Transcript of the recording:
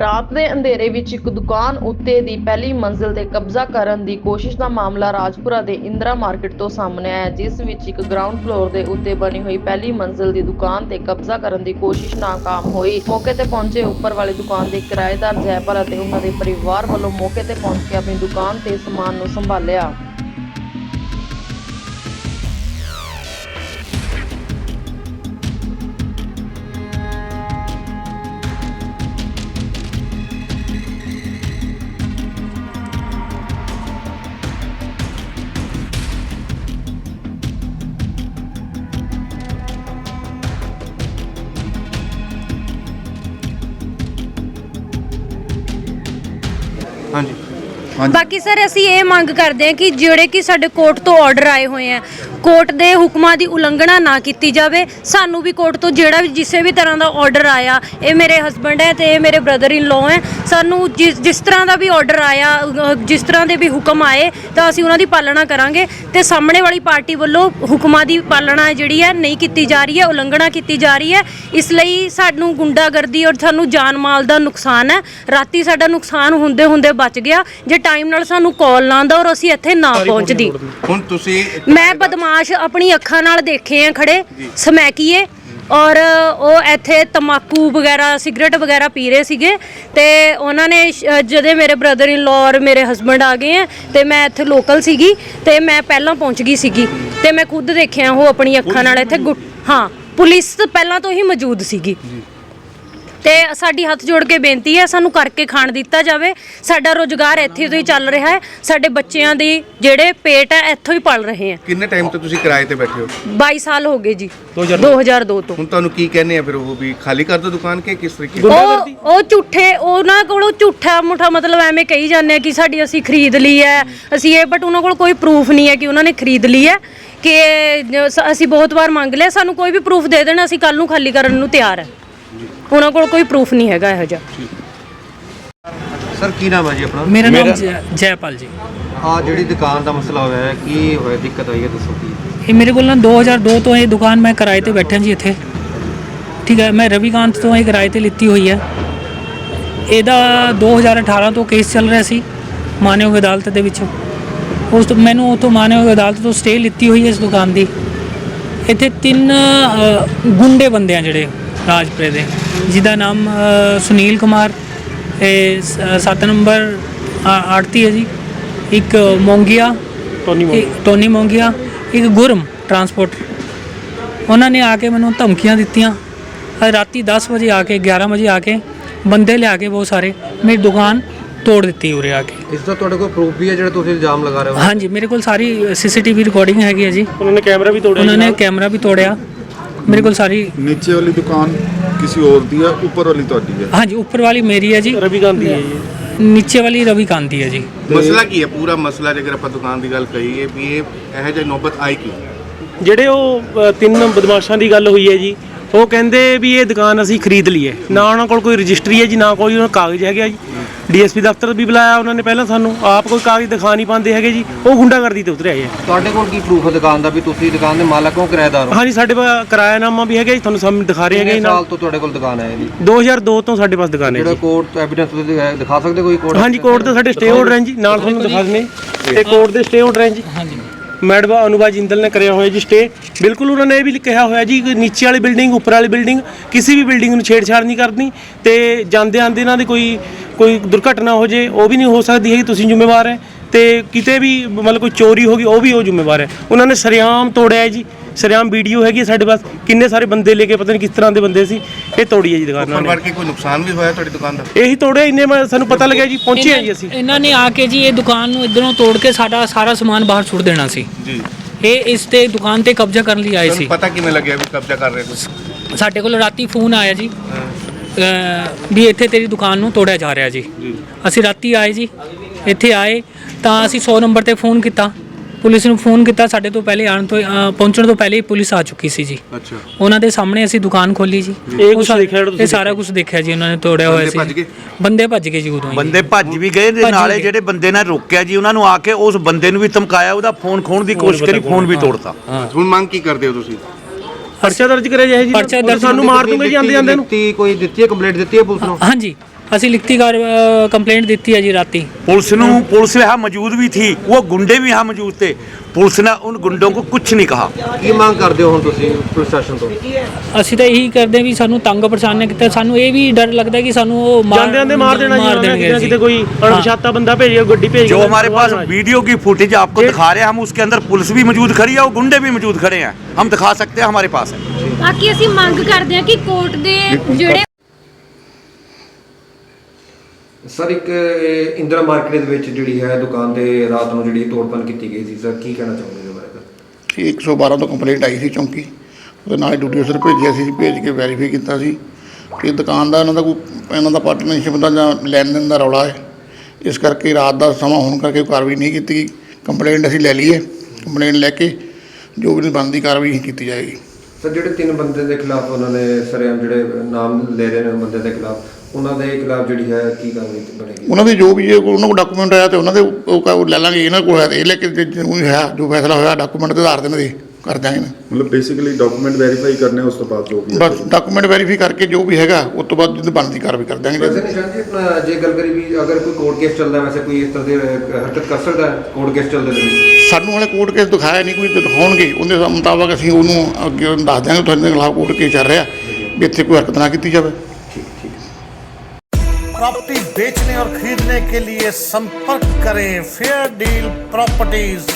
ਰਾਤ ਦੇ ਅੰਧੇਰੇ ਵਿੱਚ ਇੱਕ ਦੁਕਾਨ ਉੱਤੇ ਦੀ ਪਹਿਲੀ ਮੰਜ਼ਿਲ ਤੇ ਕਬਜ਼ਾ ਕਰਨ ਦੀ ਕੋਸ਼ਿਸ਼ ਦਾ ਮਾਮਲਾ ਰਾਜਪੁਰਾ ਦੇ ਇੰਦਰਾ ਮਾਰਕੀਟ ਤੋਂ ਸਾਹਮਣੇ ਆਇਆ, ਜਿਸ ਵਿੱਚ ਇੱਕ ਗਰਾਊਂਡ ਫਲੋਰ ਦੇ ਉੱਤੇ ਬਣੀ ਹੋਈ ਪਹਿਲੀ ਮੰਜ਼ਿਲ ਦੀ ਦੁਕਾਨ ਤੇ ਕਬਜ਼ਾ ਕਰਨ ਦੀ ਕੋਸ਼ਿਸ਼ ਨਾਕਾਮ ਹੋਈ। ਮੌਕੇ ਤੇ ਪਹੁੰਚੇ ਉੱਪਰ ਵਾਲੀ ਦੁਕਾਨ ਦੇ ਕਿਰਾਏਦਾਰ ਜੈਪਾਲ ਅਤੇ ਉਹਨਾਂ ਦੇ ਪਰਿਵਾਰ ਵੱਲੋਂ ਮੌਕੇ ਤੇ ਪਹੁੰਚ ਕੇ ਆਪਣੀ ਦੁਕਾਨ ਤੇ ਸਮਾਨ ਨੂੰ ਸੰਭਾਲਿਆ। ਹਾਂਜੀ। ਬਾਕੀ ਸਰ ਅਸੀਂ ਇਹ ਮੰਗ ਕਰਦੇ ਹਾਂ ਕਿ ਜਿਹੜੇ ਕਿ ਸਾਡੇ ਕੋਰਟ ਤੋਂ ਆਰਡਰ ਆਏ ਹੋਏ ਆ ਕੋਰਟ ਦੇ ਹੁਕਮਾਂ ਦੀ ਉਲੰਘਣਾ ਨਾ ਕੀਤੀ ਜਾਵੇ। ਸਾਨੂੰ ਵੀ ਕੋਰਟ ਤੋਂ ਜਿਹੜਾ ਵੀ ਜਿਸੇ ਵੀ ਤਰ੍ਹਾਂ ਦਾ ਆਰਡਰ ਆਇਆ ਇਹ ਮੇਰੇ ਹਸਬੰਡ ਹੈ ਤੇ ਇਹ ਮੇਰੇ ਬ੍ਰਦਰ ਇਨ ਲਾਅ ਹੈ। ਸਾਨੂੰ ਜਿਸ ਜਿਸ ਤਰ੍ਹਾਂ ਦਾ ਵੀ ਆਰਡਰ ਆਇਆ ਅਹ, ਜਿਸ ਤਰ੍ਹਾਂ ਦੇ ਵੀ ਹੁਕਮ ਆਏ ਤਾਂ ਅਸੀਂ ਉਹਨਾਂ ਦੀ ਪਾਲਣਾ ਕਰਾਂਗੇ। ਤੇ ਸਾਹਮਣੇ ਵਾਲੀ ਪਾਰਟੀ ਵੱਲੋਂ ਹੁਕਮਾਂ ਦੀ ਪਾਲਣਾ ਜਿਹੜੀ ਹੈ ਨਹੀਂ ਕੀਤੀ ਜਾ ਰਹੀ ਹੈ ਉਲੰਘਣਾ ਕੀਤੀ ਜਾ ਰਹੀ ਹੈ। ਇਸ ਲਈ ਸਾਨੂੰ ਗੁੰਡਾਗਰਦੀ ਔਰ ਸਾਨੂੰ ਜਾਨ ਮਾਲ ਦਾ ਨੁਕਸਾਨ ਹੈ। ਰਾਤੀ ਸਾਡਾ ਨੁਕਸਾਨ ਹੁੰਦੇ ਹੁੰਦੇ ਬਚ ਗਿਆ। ਜੇ ਟਾਈਮ ਨਾਲ ਸਾਨੂੰ ਕਾਲ ਨਾ ਆਉਂਦਾ ਔਰ ਅਸੀਂ ਇੱਥੇ ਨਾ ਪਹੁੰਚਦੀ। ਹੁਣ ਤੁਸੀਂ ਮੈਂ ਬਦਮਾਸ਼ ਆਪਣੀ ਅੱਖਾਂ ਨਾਲ ਦੇਖੇ ਆ ਖੜੇ ਸਮੈਕੀਏ। ਔਰ ਉਹ ਇੱਥੇ ਤਮਾਕੂ ਵਗੈਰਾ ਸਿਗਰਟ ਵਗੈਰਾ ਪੀ ਰਹੇ ਸੀਗੇ। ਤੇ ਉਹਨਾਂ ਨੇ ਜਦੇ ਮੇਰੇ ਬ੍ਰਦਰ ਇਨ ਲਾਅ ਔਰ ਮੇਰੇ ਹਸਬੰਡ ਆ ਗਏ ਆ ਤੇ ਮੈਂ ਇੱਥੇ ਲੋਕਲ ਸੀਗੀ ਤੇ ਮੈਂ ਪਹਿਲਾਂ ਪਹੁੰਚ ਗਈ ਸੀਗੀ। ਤੇ ਮੈਂ ਖੁਦ ਦੇਖਿਆ ਉਹ ਆਪਣੀ ਅੱਖਾਂ ਨਾਲ ਇੱਥੇ ਗੁੱਟ- ਹਾਂ ਪੁਲਿਸ ਪਹਿਲਾਂ ਤੋਂ ਹੀ ਮੌਜੂਦ ਸੀਗੀ। ਤੇ ਸਾਡੀ ਹੱਥ ਜੋੜ ਕੇ ਬੇਨਤੀ ਹੈ ਸਾਨੂੰ ਕਰਕੇ ਖਾਣ ਦਿੱਤਾ ਜਾਵੇ। ਸਾਡਾ ਰੋਜ਼ਗਾਰ ਇੱਥੇ ਤੋਂ ਹੀ ਚੱਲ ਰਿਹਾ ਹੈ। ਸਾਡੇ ਬੱਚਿਆਂ ਦੀ ਜਿਹੜੇ ਪੇਟ ਹੈ ਇੱਥੋਂ ਹੀ ਪਲ ਰਹੇ ਹੈ। ਕਿੰਨੇ ਟਾਈਮ ਤੋਂ ਤੁਸੀਂ ਕਿਰਾਏ ਤੇ ਬੈਠੇ ਹੋ? 22 ਸਾਲ ਹੋ ਗਏ ਜੀ। 2002 ਤੋਂ। ਹੁਣ ਤੁਹਾਨੂੰ ਕੀ ਕਹਿੰਦੇ ਆ ਫਿਰ ਉਹ ਵੀ ਖਾਲੀ ਕਰ ਦੋ ਦੁਕਾਨ ਕੇ ਕਿਸ ਤਰੀਕੇ ਉਹ ਉਹ ਝੂਠੇ ਉਹਨਾਂ ਕੋਲੋਂ ਝੂਠਾ ਮੁਠਾ ਮਤਲਬ ਐਵੇਂ ਕਹੀ ਜਾਂਦੇ ਆ ਕਿ ਸਾਡੀ ਅਸੀਂ ਖਰੀਦ ਲਈ ਹੈ। ਅਸੀਂ ਇਹ ਬਟ ਉਹਨਾਂ ਕੋਲ ਕੋਈ ਪ੍ਰੂਫ ਨਹੀਂ ਹੈ ਕਿ ਉਹਨਾਂ ਨੇ ਖਰੀਦ ਲਈ ਹੈ। ਕਿ ਅਸੀਂ ਬਹੁਤ ਵਾਰ ਮੰਗ ਲਿਆ ਸਾਨੂੰ ਕੋਈ ਵੀ ਪ੍ਰੂਫ ਦੇ ਦੇਣ ਅਸੀਂ ਕੱਲ ਨੂੰ ਖਾਲੀ ਕਰਨ ਨੂੰ ਤਿਆਰ ਹੈ। ਉਹਨਾਂ ਕੋਲ ਕੋਈ ਪ੍ਰੂਫ ਨਹੀਂ ਹੈਗਾ ਇਹੋ ਜਿਹਾ। ਸਰ ਕੀ ਨਾਮ ਹੈ ਜੀ ਆਪਣਾ? ਮੇਰਾ ਨਾਮ ਜੈ- ਜੈਪਾਲ ਜੀ। ਆ ਜਿਹੜੀ ਦੁਕਾਨ ਦਾ ਮਸਲਾ ਹੋਇਆ ਹੈ ਕੀ ਹੋਇਆ ਦਿੱਕਤ ਆਈ ਹੈ ਦੱਸੋ ਕੀ? ਇਹ ਮੇਰੇ ਕੋਲ ਨਾ 2002 ਤੋਂ ਇਹ ਦੁਕਾਨ ਮੈਂ ਕਿਰਾਏ ਤੇ ਬੈਠਾ ਜੀ ਇੱਥੇ। ਠੀਕ ਹੈ ਮੈਂ ਰਵੀਕਾਂਤ ਤੋਂ ਇਹ ਕਿਰਾਏ ਤੇ ਲਿੱਤੀ ਹੋਈ ਹੈ। ਇਹਦਾ 2018 ਤੋਂ ਕੇਸ ਚੱਲ ਰਿਹਾ ਸੀ ਮਾਨਯੋਗ ਅਦਾਲਤ ਦੇ ਵਿੱਚ। ਉਸ ਤੋਂ ਮੈਨੂੰ ਉਥੋਂ ਮਾਨਯੋਗ ਅਦਾਲਤ ਤੋਂ ਸਟੇ ਲਿੱਤੀ ਹੋਈ ਹੈ ਇਸ ਦੁਕਾਨ ਦੀ। ਇੱਥੇ ਤਿੰਨ ਅ, ਗੁੰਡੇ ਬੰਦੇ ਆ ਜਿਹੜੇ। ਰਾਜਪੁਰੇ ਦੇ। ਜਿਹਦਾ ਨਾਮ ਸੁਨੀਲ ਕੁਮਾਰ ਇਹ 7 ਨੰਬਰ ਆੜਤੀ ਹੈ ਜੀ। ਇੱਕ ਮੋਂਗੀਆ ਟੋਨੀ ਟੋਨੀ ਮੋਂਗੀਆ ਇੱਕ ਗੁਰਮ ਟਰਾਂਸਪੋਰਟ। ਉਹਨਾਂ ਨੇ ਆ ਕੇ ਮੈਨੂੰ ਧਮਕੀਆਂ ਦਿੱਤੀਆਂ। ਅੱਜ ਰਾਤੀ 10 ਵਜੇ ਆ ਕੇ 11 ਵਜੇ ਆ ਕੇ ਬੰਦੇ ਲਿਆ ਕੇ ਬਹੁਤ ਸਾਰੇ ਮੇਰੀ ਦੁਕਾਨ ਤੋੜ ਦਿੱਤੀ ਉਰੇ ਆ ਕੇ। ਇਸ ਦਾ ਤੁਹਾਡੇ ਕੋਲ ਪ੍ਰੂਫ ਵੀ ਹੈ ਜਿਹੜਾ ਤੁਸੀਂ ਇਲਜ਼ਾਮ ਲਗਾ ਰਹੇ ਹੋ? ਹਾਂਜੀ ਮੇਰੇ ਕੋਲ ਸਾਰੀ ਸੀਸੀਟੀਵੀ ਰਿਕਾਰਡਿੰਗ ਹੈਗੀ ਹੈ ਜੀ। ਉਹਨਾਂ ਨੇ ਕੈਮਰਾ ਵੀ ਤੋੜਿਆ ਉਹਨਾਂ ਨੇ ਕੈਮਰਾ ਵੀ ਤੋੜਿਆ। ਮੇਰੇ ਕੋਲ ਸਾਰੀ ਨੀਚੇ ਵਾਲੀ ਦੁਕਾਨ ਕਿਸੇ ਹੋਰ ਦੀ ਹੈ ਉੱਪਰ ਵਾਲੀ ਤੁਹਾਡੀ ਹੈ? ਹਾਂਜੀ ਉੱਪਰ ਵਾਲੀ ਮੇਰੀ ਹੈ ਜੀ। ਰਵੀ ਗਾਂਧੀ ਹੈ ਜੀ। ਨੀਚੇ ਵਾਲੀ ਰਵੀ ਕਾਂਤੀ ਹੈ ਜੀ। ਮਸਲਾ ਕੀ ਹੈ? ਪੂਰਾ ਮਸਲਾ ਜੇਕਰ ਆਪਾਂ ਦੁਕਾਨ ਦੀ ਗੱਲ ਕਰੀਏ ਵੀ ਇਹ ਇਹੋ ਜਿਹੀ ਨੌਬਤ ਆਈ ਕਿਉਂ ਜਿਹੜੇ ਉਹ ਤਿੰਨ ਬਦਮਾਸ਼ਾਂ ਦੀ ਗੱਲ ਹੋਈ ਹੈ ਜੀ ਉਹ ਕਹਿੰਦੇ ਵੀ ਇਹ ਦੁਕਾਨ ਅਸੀਂ ਖਰੀਦ ਲਈ ਹੈ ਨਾ ਉਹਨਾਂ ਕੋਲ ਕੋਈ ਰਜਿਸਟਰੀ ਹੈ ਜੀ ਨਾ ਕੋਈ ਉਹਨਾਂ ਕਾਗਜ਼ ਹੈਗਾ ਜੀ। ਡੀਐਸਪੀ ਦਫ਼ਤਰ ਵੀ ਬੁਲਾਇਆ ਉਹਨਾਂ ਨੇ ਪਹਿਲਾਂ ਸਾਨੂੰ। ਆਪ ਕੋਈ ਕਾਗਜ਼ ਦਿਖਾ ਨਹੀਂ ਪਾਉਂਦੇ ਹੈਗੇ ਜੀ। ਉਹ ਗੁੰਡਾਗਰਦੀ ਤੇ ਉਤਰੇ ਆਏ ਹੈ ਤੁਹਾਡੇ ਕੋਲ ਕੀ ਪ੍ਰੂਫ ਹੈ ਦੁਕਾਨ ਦਾ ਵੀ ਤੁਸੀਂ ਦੁਕਾਨ ਦੇ ਮਾਲਕ ਹੋ ਕਿਰਾਏਦਾਰ ਹੋ? ਹਾਂਜੀ ਸਾਡੇ ਕੋਲ ਕਿਰਾਇਆਨਾਮਾ ਵੀ ਹੈਗਾ ਜੀ ਤੁਹਾਨੂੰ ਸਾਹਮਣੇ ਦਿਖਾ ਰਹੇ ਹੈਗੇ ਕਿੰਨੇ ਜੀ ਸਾਲ ਨਾਲ। ਤੋਂ ਤੁਹਾਡੇ ਕੋਲ ਦੁਕਾਨ ਹੈ ਇਹਦੀ? 2002 ਤੋਂ ਸਾਡੇ ਪਾਸ ਦੁਕਾਨ ਹੈ ਜਿਹੜਾ ਜੀ। ਕੋਰਟ ਐਵੀਡੈਂਸ ਤੁਸੀਂ ਦਿਖਾ ਸਕਦੇ ਕੋਈ ਕੋਰਟ ਹਾਂਜੀ ਕੋਰਟ ਦੇ ਸਾਡੇ ਸਟੇ ਆਰਡਰ ਹੈ ਜੀ। ਨਾਲ ਤੁਹਾਨੂੰ ਦਿਖਾ ਦਿੰਦੇ ਤੇ ਕੋਰਟ ਦੇ ਸਟੇ ਆਰਡਰ ਹੈ ਜੀ। ਹਾਂਜੀ। ਮੈਡਮ ਅਨੁਭਾ ਜਿੰਦਲ ਨੇ ਕਰਿਆ ਹੋਇਆ ਜੀ ਸਟੇ ਬਿਲਕੁਲ ਉਹਨਾਂ ਨੇ ਇਹ ਵੀ ਕਿਹਾ ਹੋਇਆ ਜੀ ਕਿ ਨੀਚੇ ਵਾਲੀ ਬਿਲਡਿੰਗ, ਉੱਪਰ ਵਾਲੀ ਬਿਲਡਿੰਗ, ਕਿਸੇ ਵੀ ਬਿਲਡਿੰਗ ਨੂੰ ਛੇੜਛਾੜ ਨਹੀਂ ਕਰਨੀ ਤੇ ਜਾਂਦੇ ਆਂਦੇ ਇਹਨਾਂ ਦੀ ਕੋਈ ਕੋਈ ਦੁਰਘਟਨਾ ਹੋ ਜੇ, ਉਹ ਵੀ ਨਹੀਂ ਹੋ ਸਕਦੀ ਹੈ ਤੁਸੀਂ ਜ਼ਿੰਮੇਵਾਰ ਹੈ। ਤੇ ਕਿਤੇ ਵੀ ਮਤਲਬ ਕੋਈ ਚੋਰੀ ਹੋ ਗਈ, ਉਹ ਵੀ ਉਹ ਜ਼ਿੰਮੇਵਾਰ ਹੈ। ਉਹਨਾਂ ਨੇ ਸਰਿਆਮ ਤੋੜਿਆ ਹੈ ਜੀ। ਸਰਿਆਮ ਵੀਡੀਓ ਹੈਗੀ ਸਾਡੇ ਪਾਸ ਕਿੰਨੇ ਸਾਰੇ ਬੰਦੇ ਲੈ ਕੇ ਪਤਾ ਨਹੀਂ ਕਿਸ ਤਰ੍ਹਾਂ ਦੇ ਬੰਦੇ ਸੀ। ਇਹ ਤੋੜੀ ਹੈ ਜੀ ਦੁਕਾਨ ਉਹਨਾਂ ਵੜ ਨੇ ਕੇ ਕੋਈ ਨੁਕਸਾਨ ਵੀ ਹੋਇਆ ਤੁਹਾਡੀ ਦੁਕਾਨ ਦਾ? ਇਹੀ ਤੋੜਿਆ ਇੰਨੇ ਮੈਂ ਸਾਨੂੰ ਪਤਾ ਲੱਗਿਆ ਜੀ ਪਹੁੰਚੇ ਜੀ ਅਸੀਂ। ਇਹਨਾਂ ਨੇ ਆ ਕੇ ਜੀ ਇਹ ਦੁਕਾਨ ਨੂੰ ਇਧਰੋਂ ਤੋੜ ਕੇ ਸਾਡਾ ਸਾਰਾ ਸਮਾਨ ਬਾਹਰ ਸੁੱਟ ਦੇਣਾ ਸੀ। ਜੀ। ਇਹ ਇਸ ਤੇ ਦੁਕਾਨ ਤੇ ਕਬਜ਼ਾ ਕਰਨ ਲਈ ਆਏ ਸੀ। ਤੁਹਾਨੂੰ ਪਤਾ ਕਿਵੇਂ ਲੱਗਿਆ ਵੀ ਕਬਜ਼ਾ ਕਰ ਰਹੇ ਤੁਸੀਂ? ਸਾਡੇ ਕੋਲ ਰਾਤੀ ਫੋਨ ਆਇਆ ਜੀ। ਅਹ ਵੀ ਇੱਥੇ ਤੇਰੀ ਦੁਕਾਨ ਨੂੰ ਤੋੜਿਆ ਜਾ ਰਿਹਾ ਜੀ। ਅਸੀਂ ਰਾਤੀ ਆਏ ਜੀ ਇੱਥੇ ਆਏ ਤਾਂ ਅਸੀਂ 100 ਨੰਬਰ ਤੇ ਫੋਨ ਕੀਤਾ। ਪੁਲਿਸ ਨੂੰ ਫੋਨ ਕੀਤਾ ਸਾਡੇ ਤੋਂ ਪਹਿਲੇ ਆਉਣ ਤੋਂ ਅਹ ਪਹੁੰਚਣ ਤੋਂ ਪਹਿਲੇ ਹੀ ਪੁਲਿਸ ਆ ਚੁੱਕੀ ਸੀ ਜੀ। ਅੱਛਾ। ਉਹਨਾਂ ਦੇ ਸਾਹਮਣੇ ਅਸੀਂ ਦੁਕਾਨ ਖੋਲੀ ਜੀ। ਇਹ ਕੁਛ ਸਾ- ਦੇਖਿਆ ਜਿਹੜਾ ਤੁਸੀਂ ਇਹ ਸਾਰਾ ਕੁਝ ਦੇਖਿਆ ਜੀ ਉਹਨਾਂ ਨੇ ਤੋੜਿਆ ਹੋਇਆ ਬੰਦੇ ਸੀ ਭੱਜ ਗਏ? ਬੰਦੇ ਭੱਜ ਗਏ ਜੀ ਉਦੋਂ ਹੀ। ਬੰਦੇ ਭੱਜ ਵੀ ਗਏ ਤੇ ਭੱਜ ਨਾਲੇ ਗਏ। ਜਿਹੜੇ ਬੰਦੇ ਨੇ ਰੋਕਿਆ ਜੀ ਉਹਨਾਂ ਨੂੰ ਆ ਕੇ ਉਸ ਬੰਦੇ ਨੂੰ ਵੀ ਧਮਕਾਇਆ ਉਹਦਾ ਫੋਨ ਖੋਣ ਦੀ ਕੋਸ਼ਿਸ਼ ਕਰੀ ਫੋਨ ਵੀ ਤੋੜਤਾ। ਹੁਣ ਮੰਗ ਕੀ ਕਰਦੇ ਹੋ ਤੁਸੀਂ? ਪਰਚਾ ਦਰਜ ਕਰਿਆ ਜਾਏ ਜੀ। ਪਰਚਾ ਦਰਜ ਸਾਨੂੰ ਮਾਰ ਦੂੰਗੇ ਜੀ ਆਂਦੇ ਆਂਦੇ ਨੂੰ। ਦਿੱਤੀ ਕੋਈ ਦਿੱਤੀ ਹੈ ਕੰਪਲੇਂਟ ਦਿੱਤੀ ਹੈ ਪੁਲਿਸ ਨੂੰ? ਹਾਂਜੀ। ਅਸੀਂ ਲਿਖਤੀ ਕਾਰ ਕੰਪਲੇਂਟ ਦਿੱਤੀ ਹੈ ਜੀ ਰਾਤੀ पुलिस नु पुलिस यहाँ मौजूद भी थी वो गुंडे भी यहाँ मौजूद थे पुलिस ने उन गुंडों को कुछ नहीं कहा ਕੀ ਮੰਗ ਕਰਦੇ ਹੋ ਹੁਣ ਤੁਸੀਂ ਪ੍ਰਸ਼ਾਸਨ ਤੋਂ ਅਸੀਂ ਤਾਂ ਇਹੀ ਕਰਦੇ ਹਾਂ ਵੀ ਸਾਨੂੰ ਤੰਗ ਪਰੇਸ਼ਾਨ ਕੀਤਾ ਸਾਨੂੰ ਇਹ ਵੀ ਡਰ ਲੱਗਦਾ ਕਿ ਸਾਨੂੰ ਉਹ ਮਾਰ ਜਾਂਦੇ ਆਂਦੇ ਮਾਰ ਦੇਣਾ ਜੀ ਉਹਨਾਂ ਨੇ, ਦੇਣਗੇ ਕਿਤੇ ਨਾ ਜੀ। ਕਿਤੇ ਕੋਈ ਅਣਪਛਾਤਾ ਬੰਦਾ ਭੇਜਿਆ ਗੱਡੀ ਭੇਜ ਕੇ जो हमारे पास मारना जी। वीडियो की फुटेज आपको दिखा रहे हैं हम उसके अंदर पुलिस भी मौजूद खड़ी है और गुंडे भी मौजूद खड़े हैं हम दिखा सकते हैं हमारे पास है ਬਾਕੀ ਅਸੀਂ ਮੰਗ ਕਰਦੇ ਹਾਂ ਕਿ ਕੋਰਟ ਦੇ ਜਿਹੜੇ ਸਰ, ਇੱਕ ਇਹ ਇੰਦਰਾ ਮਾਰਕੀਟ ਦੇ ਵਿੱਚ ਜਿਹੜੀ ਹੈ ਦੁਕਾਨ 'ਤੇ ਰਾਤ ਨੂੰ ਜਿਹੜੀ ਤੋੜਪਨ ਕੀਤੀ ਗਈ ਸੀ, ਸਰ, ਕੀ ਕਹਿਣਾ ਚਾਹੁੰਦੇ ਹੋ ਬਾਰੇ ਕਿ 112 ਤੋਂ ਕੰਪਲੇਂਟ ਆਈ ਸੀ ਚੌਂਕੀ। ਉਹਦੇ ਨਾਲ ਡਿਊਟੀ ਅਫਸਰ ਭੇਜਿਆ ਸੀ, ਭੇਜ ਕੇ ਵੈਰੀਫਾਈ ਕੀਤਾ ਸੀ ਕਿ ਦੁਕਾਨ ਦਾ ਇਹਨਾਂ ਦਾ ਕੋਈ, ਇਹਨਾਂ ਦਾ ਪਾਰਟਨਰਸ਼ਿਪ ਦਾ ਜਾਂ ਲੈਣ ਦੇਣ ਦਾ ਰੌਲਾ ਹੈ। ਇਸ ਕਰਕੇ ਰਾਤ ਦਾ ਸਮਾਂ ਹੋਣ ਕਰਕੇ ਕੋਈ ਕਾਰਵਾਈ ਨਹੀਂ ਕੀਤੀ ਗਈ। ਕੰਪਲੇਂਟ ਅਸੀਂ ਲੈ ਲਈ ਹੈ। ਕੰਪਲੇਂਟ ਲੈ ਕੇ ਜੋ ਵੀ ਬਣਦੀ ਕਾਰਵਾਈ ਕੀਤੀ ਜਾਏਗੀ। ਸਰ ਜਿਹੜੇ ਤਿੰਨ ਬੰਦੇ ਦੇ ਖਿਲਾਫ ਉਹਨਾਂ ਨੇ ਸਰੇਆਮ ਜਿਹੜੇ ਨਾਮ ਲੈ ਰਹੇ ਨੇ ਬੰਦੇ ਦੇ ਖਿਲਾਫ ਉਹਨਾਂ ਦੇ ਖਿਲਾਫ ਜਿਹੜੀ ਹੈ ਕੀ ਕਾਰਵਾਈ ਬਣੇਗੀ ਉਹਨਾਂ ਦੇ ਜੋ ਵੀ ਕੋਈ ਉਹਨਾਂ ਕੋਲ ਡਾਕੂਮੈਂਟ ਆਇਆ ਤੇ ਉਹਨਾਂ ਦੇ ਉਹ ਉਹ ਲੈ ਲਾਂਗੇ ਇਹਨਾਂ ਕੋਲ ਹੈ ਇਹ ਲੈ ਕੇ ਜੇ ਹੈ ਜੋ ਫੈਸਲਾ ਹੋਇਆ ਡਾਕੂਮੈਂਟ ਦੇ ਆਧਾਰ ਤੇ ਇਹਨਾਂ ਦੇ ਕਰ ਦਿਆਂਗੇ ਨਾ ਮਤਲਬ ਬੇਸਿਕਲੀ ਡਾਕੂਮੈਂਟ ਵੈਰੀਫਾਈ ਕਰਨੇ ਉਸ ਤੋਂ ਬਾਅਦ ਜੋ ਵੀ ਹੈ। ਬਸ ਡਾਕੂਮੈਂਟ ਵੈਰੀਫਾਈ ਕਰਕੇ ਜੋ ਵੀ ਹੈਗਾ ਉਸ ਤੋਂ ਬਾਅਦ ਜਿੱਦ ਬਣਦੀ ਕਾਰਵਾਈ ਕਰ ਦਿਆਂਗੇ ਵੈਸੇ ਨਿਸ਼ਾਨ ਜੀ ਆਪਣਾ ਜੇ ਗੱਲ ਕਰੀ ਵੀ ਅਗਰ ਕੋਈ ਕੋਰਟ ਕੇਸ ਚੱਲਦਾ ਹੈ, ਵੈਸੇ ਕੋਈ ਇਸ ਤਰ੍ਹਾਂ ਦੀ ਅਹ, ਹਰਕਤ ਕਰ ਸਕਦਾ ਹੈ ਕੋਰਟ ਕੇਸ ਚੱਲਦੇ ਦੇ ਵਿੱਚ ਸਾਨੂੰ ਵਾਲੇ ਕੋਰਟ ਕੇਸ ਦਿਖਾਇਆ ਨਹੀਂ ਕੋਈ ਤੇ ਦਿਖਾਉਣਗੇ ਉਹਦੇ ਮੁਤਾਬਕ ਅਸੀਂ ਉਹਨੂੰ ਅੱਗੇ ਦੱਸ ਦਿਆਂਗੇ ਤੁਹਾਡੇ ਖਿਲਾਫ ਕੋਰਟ ਕੇਸ ਚੱਲ ਰਿਹਾ ਵੀ ਇੱਥੇ ਕੋਈ ਹਰਕਤ ਨਾ ਕੀਤੀ ਜਾਵੇ प्रॉपर्टी बेचने और खरीदने के लिए संपर्क करें फेयर डील प्रॉपर्टीज